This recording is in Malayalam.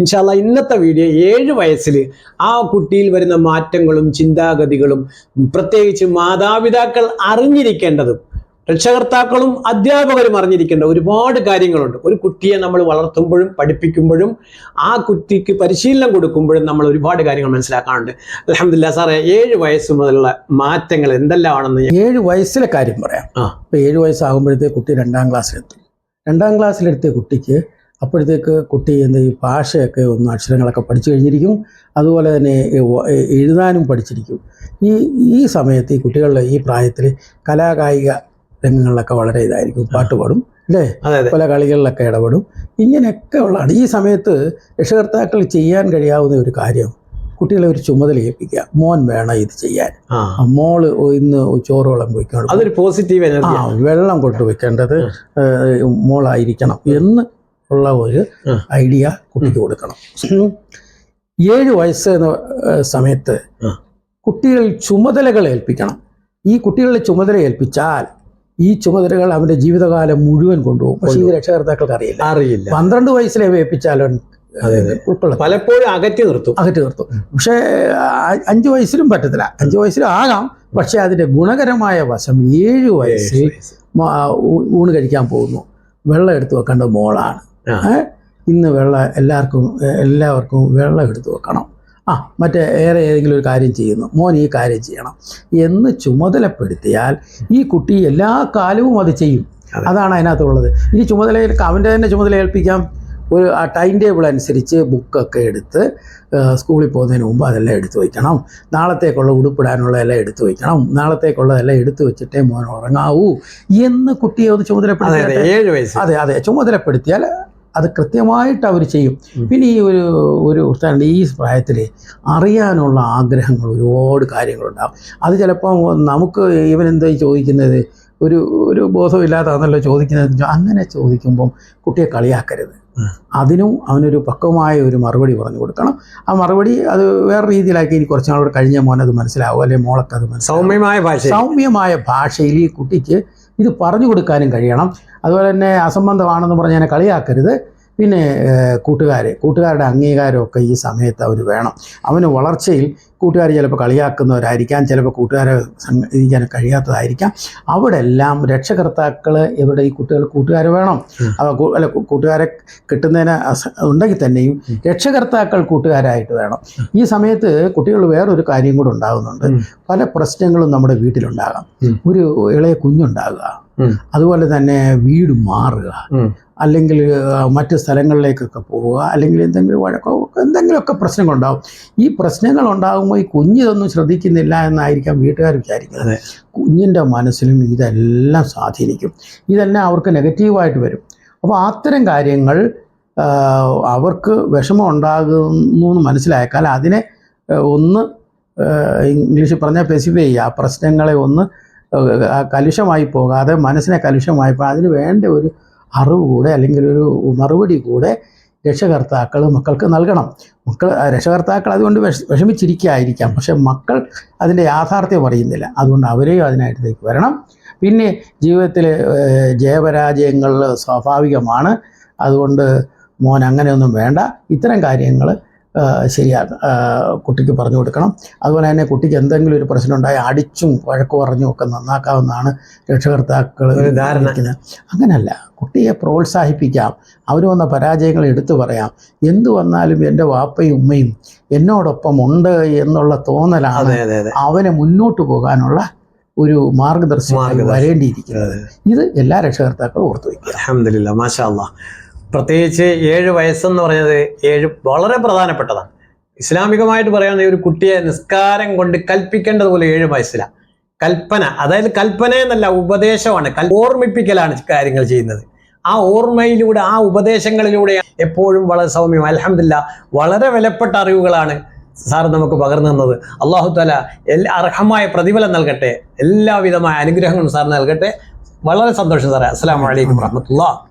ഇൻഷാല്ല ഇന്നത്തെ വീഡിയോ ഏഴ് വയസ്സിൽ ആ കുട്ടിയിൽ വരുന്ന മാറ്റങ്ങളും ചിന്താഗതികളും പ്രത്യേകിച്ച് മാതാപിതാക്കൾ അറിഞ്ഞിരിക്കേണ്ടതും രക്ഷകർത്താക്കളും അധ്യാപകരും അറിഞ്ഞിരിക്കേണ്ട ഒരുപാട് കാര്യങ്ങളുണ്ട്. ഒരു കുട്ടിയെ നമ്മൾ വളർത്തുമ്പോഴും പഠിപ്പിക്കുമ്പോഴും ആ കുട്ടിക്ക് പരിശീലനം കൊടുക്കുമ്പോഴും നമ്മൾ ഒരുപാട് കാര്യങ്ങൾ മനസ്സിലാക്കാറുണ്ട്. അലഹമില്ല സാറേ ഏഴ് വയസ്സ് മുതലുള്ള മാറ്റങ്ങൾ എന്തെല്ലാമാണെന്ന് ഏഴ് വയസ്സിലെ കാര്യം പറയാം. ആ. ഇപ്പം ഏഴ് വയസ്സാകുമ്പോഴത്തെ കുട്ടി രണ്ടാം ക്ലാസ്സിലെത്തും. രണ്ടാം ക്ലാസ്സിലെത്തിയ കുട്ടിക്ക് അപ്പോഴത്തേക്ക് കുട്ടി എന്ത് ഈ ഭാഷയൊക്കെ ഒന്ന് അക്ഷരങ്ങളൊക്കെ പഠിച്ചു കഴിഞ്ഞിരിക്കും. അതുപോലെ തന്നെ എഴുതാനും പഠിച്ചിരിക്കും. ഈ ഈ സമയത്ത് ഈ കുട്ടികളുടെ ഈ പ്രായത്തിൽ കലാകായിക രംഗങ്ങളിലൊക്കെ വളരെ ഇതായിരിക്കും. പാട്ട് പാടും അല്ലേ? പല കളികളിലൊക്കെ ഇടപെടും. ഇങ്ങനെയൊക്കെ ഉള്ളതാണ്. ഈ സമയത്ത് രക്ഷകർത്താക്കൾ ചെയ്യാൻ കഴിയാവുന്ന ഒരു കാര്യം കുട്ടികളെ ഒരു ചുമതല ഏൽപ്പിക്കുക. മോൻ വേണം ഇത് ചെയ്യാൻ. ആ. ആ, മോൾ ഇന്ന് ചോറ് വിളമ്പ് വെക്കണം അതൊരു പോസിറ്റീവ് ആ എനർജി വെള്ളം കൊണ്ട് വെക്കേണ്ടത് ഏഹ്, മോളായിരിക്കണം എന്ന് ഉള്ള ഒരു ഐഡിയ കുട്ടിക്ക് കൊടുക്കണം. ഏഴ് വയസ്സ് എന്ന സമയത്ത് കുട്ടികൾ ചുമതലകൾ ഏൽപ്പിക്കണം. ഈ കുട്ടികളുടെ ചുമതല ഏൽപ്പിച്ചാൽ ഈ ചുമതലകൾ അവന്റെ ജീവിതകാലം മുഴുവൻ കൊണ്ടുപോകും. പക്ഷേ ഇത് രക്ഷകർത്താക്കൾക്ക് അറിയില്ല. അറിയില്ല. പന്ത്രണ്ട് വയസ്സിലെ. ഉൾക്കൊള്ളും പലപ്പോഴും അകറ്റി നിർത്തും. അകറ്റി നിർത്തും. പക്ഷേ അഞ്ചു വയസ്സിലും പറ്റത്തില്ല. അഞ്ചു വയസ്സിലും ആകാം. പക്ഷേ അതിന്റെ ഗുണകരമായ വശം ഏഴ് വയസ്സിൽ ഊണ് കഴിക്കാൻ പോകുന്നു. വെള്ളം എടുത്തു വെക്കേണ്ടത് മോളാണ്? ഇന്ന് വെള്ള എല്ലാവർക്കും എല്ലാവർക്കും വെള്ളം എടുത്തു വെക്കണം. ആ മറ്റേ ഏറെ ഏതെങ്കിലും ഒരു കാര്യം ചെയ്യുന്നു. മോൻ ഈ കാര്യം ചെയ്യണം. എന്ന് ചുമതലപ്പെടുത്തിയാൽ ഈ കുട്ടി എല്ലാ കാലവും അത് ചെയ്യും. അതാണ് അതിനകത്തുള്ളത്. ഇനി ചുമതല അവന്റെ തന്നെ ചുമതല ഏൽപ്പിക്കാം. ഒരു ആ ടൈം ടേബിൾ അനുസരിച്ച് ബുക്കൊക്കെ എടുത്ത് സ്കൂളിൽ പോകുന്നതിന് മുമ്പ് അതെല്ലാം എടുത്തു വയ്ക്കണം. നാളത്തേക്കുള്ള ഉടുപ്പിടാനുള്ള എല്ലാം എടുത്തു വയ്ക്കണം. നാളത്തേക്കുള്ളതെല്ലാം എടുത്തു വെച്ചിട്ടേ മോൻ ഉറങ്ങാവൂ എന്ന് കുട്ടിയെ ഒന്ന് ചുമതലപ്പെടുത്തി അതെ ഏഴ് വയസ്സ്. അതെ അതെ ചുമതലപ്പെടുത്തിയാൽ അത് കൃത്യമായിട്ട് അവർ ചെയ്യും. പിന്നെ ഈ ഒരു ഒരു ഉദാഹരണം ഈ പ്രായത്തിൽ അറിയാനുള്ള ആഗ്രഹങ്ങൾ ഒരുപാട് കാര്യങ്ങളുണ്ടാകും അത് ചിലപ്പോൾ നമുക്ക് ഇവനെന്തായി ചോദിക്കുന്നത്? ഒരു ഒരു ബോധമില്ലാതാണല്ലോ ചോദിക്കുന്നത്. അങ്ങനെ ചോദിക്കുമ്പം കുട്ടിയെ കളിയാക്കരുത്. അതിനും അവനൊരു പക്വമായ ഒരു മറുപടി പറഞ്ഞു കൊടുക്കണം. ആ മറുപടി അത് വേറെ രീതിയിലാക്കി ഇനി കുറച്ച് നാളോട് കഴിഞ്ഞ മോനത് മനസ്സിലാവും അല്ലെങ്കിൽ മോളൊക്കെ അത് മനസ്സിലാവും. സൗമ്യമായ ഭാഷ സൗമ്യമായ ഭാഷയിൽ ഈ കുട്ടിക്ക് ഇത് പറഞ്ഞു കൊടുക്കാനും കഴിയണം. അതുപോലെ തന്നെ അസംബന്ധമാണെന്ന് പറഞ്ഞ് കളിയാക്കരുത്. പിന്നെ കൂട്ടുകാർ കൂട്ടുകാരെ കൂട്ടുകാരുടെ അംഗീകാരമൊക്കെ ഈ സമയത്ത് അവർ വേണം. അവന് വളർച്ചയിൽ കൂട്ടുകാർ ചിലപ്പോൾ കളിയാക്കുന്നവരായിരിക്കാം ചിലപ്പോൾ കൂട്ടുകാരെ സംഘടിക്കാൻ കഴിയാത്തതായിരിക്കാം. അവിടെ എല്ലാം രക്ഷകർത്താക്കൾ ഇവിടെ ഈ കുട്ടികൾ കൂട്ടുകാർ വേണം. അല്ല കൂട്ടുകാരെ കിട്ടുന്നതിന് ഉണ്ടെങ്കിൽ തന്നെയും രക്ഷകർത്താക്കൾ കൂട്ടുകാരായിട്ട് വേണം. ഈ സമയത്ത് കുട്ടികൾ വേറൊരു കാര്യം കൂടെ ഉണ്ടാകുന്നുണ്ട്. പല പ്രശ്നങ്ങളും നമ്മുടെ വീട്ടിലുണ്ടാകാം. ഒരു ഇളയ കുഞ്ഞുണ്ടാകുക. അതുപോലെ തന്നെ വീട് മാറുക. അല്ലെങ്കിൽ മറ്റു സ്ഥലങ്ങളിലേക്കൊക്കെ പോവുക. അല്ലെങ്കിൽ എന്തെങ്കിലും വഴക്കോ എന്തെങ്കിലുമൊക്കെ പ്രശ്നങ്ങളുണ്ടാവും. ഈ പ്രശ്നങ്ങൾ ഉണ്ടാകുമ്പോൾ ഈ കുഞ്ഞിതൊന്നും ശ്രദ്ധിക്കുന്നില്ല എന്നായിരിക്കാം വീട്ടുകാർ വിചാരിക്കുന്നത്. കുഞ്ഞിന്റെ മനസ്സിലും ഇതെല്ലാം സ്വാധീനിക്കും. ഇതെല്ലാം അവർക്ക് നെഗറ്റീവായിട്ട് വരും. അപ്പോൾ അത്തരം കാര്യങ്ങൾ അവർക്ക് വിഷമം ഉണ്ടാകുന്നു എന്ന് മനസ്സിലാക്കാൽ അതിനെ ഒന്ന് ഇംഗ്ലീഷിൽ പറഞ്ഞാൽ സ്പെസിഫൈ ചെയ്യുക. ആ പ്രശ്നങ്ങളെ ഒന്ന് കലുഷമായി പോകാതെ മനസ്സിനെ കലുഷമായി പോകാതെ അതിന് വേണ്ട ഒരു അറിവ് കൂടെ അല്ലെങ്കിൽ ഒരു മറുപടി കൂടെ രക്ഷകർത്താക്കൾ മക്കൾക്ക് നൽകണം. മക്കൾ രക്ഷകർത്താക്കൾ അതുകൊണ്ട് വിഷ വിഷമിച്ചിരിക്കായിരിക്കാം പക്ഷെ മക്കൾ അതിന്റെ യാഥാർത്ഥ്യം അറിയുന്നില്ല. അതുകൊണ്ട് അവരെയും അതിനായിട്ടേക്ക് വരണം. പിന്നെ ജീവിതത്തിൽ ജയപരാജയങ്ങൾ സ്വാഭാവികമാണ്. അതുകൊണ്ട് മോൻ അങ്ങനെയൊന്നും വേണ്ട. ഇത്തരം കാര്യങ്ങൾ ശരിയാ ആ, കുട്ടിക്ക് പറഞ്ഞു കൊടുക്കണം. അതുപോലെ തന്നെ കുട്ടിക്ക് എന്തെങ്കിലും ഒരു പ്രശ്നം ഉണ്ടായി അടിച്ചും വഴക്ക് പറഞ്ഞും ഒക്കെ നന്നാക്കാവുന്നതാണ് രക്ഷകർത്താക്കൾ ഒരു ധാരണ. ഇരിക്കുന്നത്. അങ്ങനല്ല കുട്ടിയെ പ്രോത്സാഹിപ്പിക്കാം. അവർ വന്ന പരാജയങ്ങൾ എടുത്തു പറയാം. എന്തു വന്നാലും എന്റെ വാപ്പയും ഉമ്മയും എന്നോടൊപ്പം ഉണ്ട് എന്നുള്ള തോന്നലാണ് അവനെ മുന്നോട്ട് പോകാനുള്ള ഒരു മാർഗദർശനം. വരേണ്ടിയിരിക്കുന്നത്. ഇത് എല്ലാ രക്ഷകർത്താക്കളും ഓർത്തു വയ്ക്കുക. അലഹമില്ല മാഷാ പ്രത്യേകിച്ച് ഏഴ് വയസ്സെന്ന് പറയുന്നത് ഏഴ് വളരെ പ്രധാനപ്പെട്ടതാണ്. ഇസ്ലാമികമായിട്ട് പറയുന്ന ഒരു കുട്ടിയെ നിസ്കാരം കൊണ്ട് കൽപ്പിക്കേണ്ടതുപോലെ ഏഴ് വയസ്സിലാണ് കൽപ്പന അതായത് കൽപ്പന എന്നല്ല ഉപദേശമാണ്. ഓർമ്മിപ്പിക്കലാണ് കാര്യങ്ങൾ ചെയ്യുന്നത്. ആ ഓർമ്മയിലൂടെ ആ ഉപദേശങ്ങളിലൂടെ എപ്പോഴും വളരെ സൗമ്യം. അലഹമില്ല വളരെ വിലപ്പെട്ട അറിവുകളാണ് സാർ നമുക്ക് പകർന്നു തന്നത്. അള്ളാഹു തല എല്ലാ അർഹമായ പ്രതിഫലം നൽകട്ടെ. എല്ലാവിധമായ അനുഗ്രഹങ്ങളും സാർ നൽകട്ടെ. വളരെ സന്തോഷം സാറേ. അസ്സാം വലൈക്കും വാഹമത്തുള്ള